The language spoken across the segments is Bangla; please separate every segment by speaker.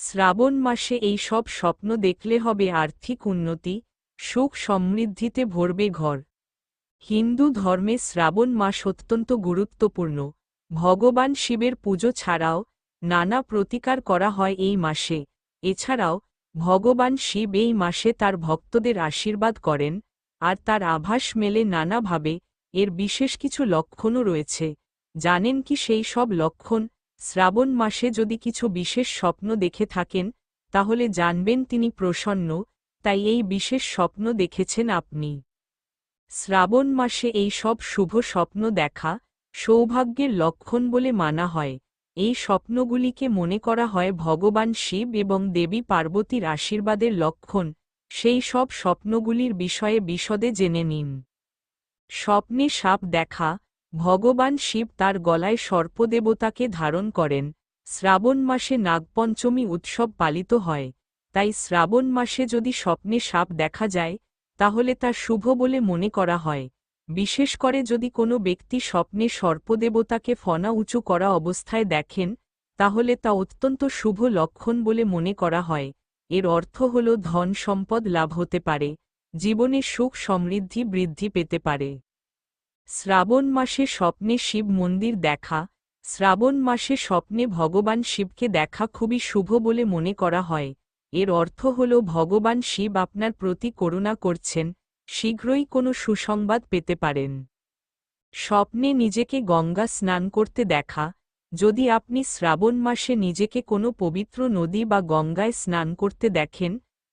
Speaker 1: শ্রাবণ মাসে এই সব স্বপ্ন দেখলে হবে আর্থিক উন্নতি, সুখ সমৃদ্ধিতে ভরবে ঘর। হিন্দু ধর্মে শ্রাবণ মাস অত্যন্ত গুরুত্বপূর্ণ। ভগবান শিবের পুজো ছাড়াও নানা প্রতিকার করা হয় এই মাসে। এছাড়াও ভগবান শিব এই মাসে তার ভক্তদের আশীর্বাদ করেন, আর তার আভাস মেলে নানাভাবে, এর বিশেষ কিছু লক্ষণও রয়েছে। জানেন কি সেই সব লক্ষণ? শ্রাবণ মাসে যদি কিছু বিশেষ স্বপ্ন দেখে থাকেন, তাহলে জানবেন তিনি প্রসন্ন, তাই এই বিশেষ স্বপ্ন দেখেছেন আপনি। শ্রাবণ মাসে এই সব শুভ স্বপ্ন দেখা, সৌভাগ্যের লক্ষণ বলে মানা হয়। এই স্বপ্নগুলিকে মনে করা হয় ভগবান শিব এবং দেবী পার্বতীর আশীর্বাদের লক্ষণ, সেই সব স্বপ্নগুলির বিষয়ে বিশদে জেনে নিন। স্বপ্নে সাপ দেখা ভগবান শিব তার গলায় সর্পদেবতাকে ধারণ করেন। শ্রাবণ মাসে নাগপঞ্চমী উৎসব পালিত হয়। তাই শ্রাবণ মাসে যদি স্বপ্নে সাপ দেখা যায়, তাহলে তা শুভ বলে মনে করা হয়। বিশেষ করে যদি কোনো ব্যক্তি স্বপ্নে সর্পদেবতাকে ফনা উঁচু করা অবস্থায় দেখেন, তাহলে তা অত্যন্ত শুভ লক্ষণ বলে মনে করা হয়। এর অর্থ হল ধন সম্পদ লাভ হতে পারে, জীবনে সুখ সমৃদ্ধি বৃদ্ধি পেতে পারে। শ্রাবণ মাসে স্বপ্নে শিব মন্দির দেখা, শ্রাবণ মাসে স্বপ্নে ভগবান শিবকে দেখা খুবই শুভ বলে মনে করা হয়। এর অর্থ হল ভগবান শিব আপনার প্রতি করুণা করছেন, শীঘ্রই কোনো সুসংবাদ পেতে পারেন। স্বপ্নে নিজেকে গঙ্গা স্নান করতে দেখা, যদি আপনি শ্রাবণ মাসে নিজেকে কোনো পবিত্র নদী বা গঙ্গায় স্নান করতে দেখেন,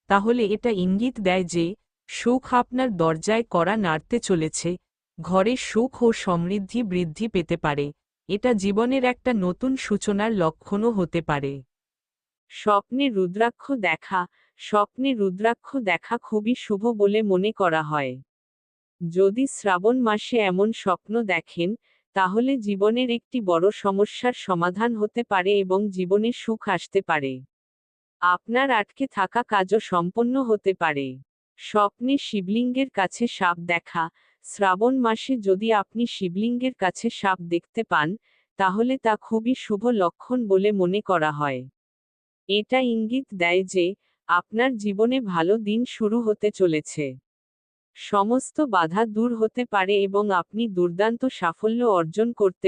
Speaker 1: তাহলে এটা ইঙ্গিত দেয় যে সুখ আপনার দরজায় করা নাড়তে চলেছে ঘরে সুখ ও সমৃদ্ধি বৃদ্ধি পেতে পারে। এটা জীবনের একটা নতুন সূচনার লক্ষণও হতে পারে। স্বপ্নে রুদ্রাক্ষ দেখা, স্বপ্নে রুদ্রাক্ষ দেখা খুবই শুভ বলে মনে করা হয়। যদি শ্রাবণ মাসে এমন স্বপ্ন দেখেন, তাহলে জীবনের একটি বড় সমস্যার সমাধান হতে পারে এবং জীবনে সুখ আসতে পারে। আপনার আটকে থাকা কাজও সম্পন্ন হতে পারে। স্বপ্নে শিবলিঙ্গের কাছে সাপ দেখা শ্রাবণ মাসে যদি আপনি শিবলিঙ্গের কাছে সাপ দেখতে পান, তাহলে তা খুবই শুভ লক্ষণ বলে মনে করা হয়। এটা ইঙ্গিত দেয় যে, আপনার জীবনে ভালো দিন শুরু হতে চলেছে। সমস্ত বাধা দূর হতে পারে এবং আপনি দুর্দান্ত সাফল্য অর্জন করতে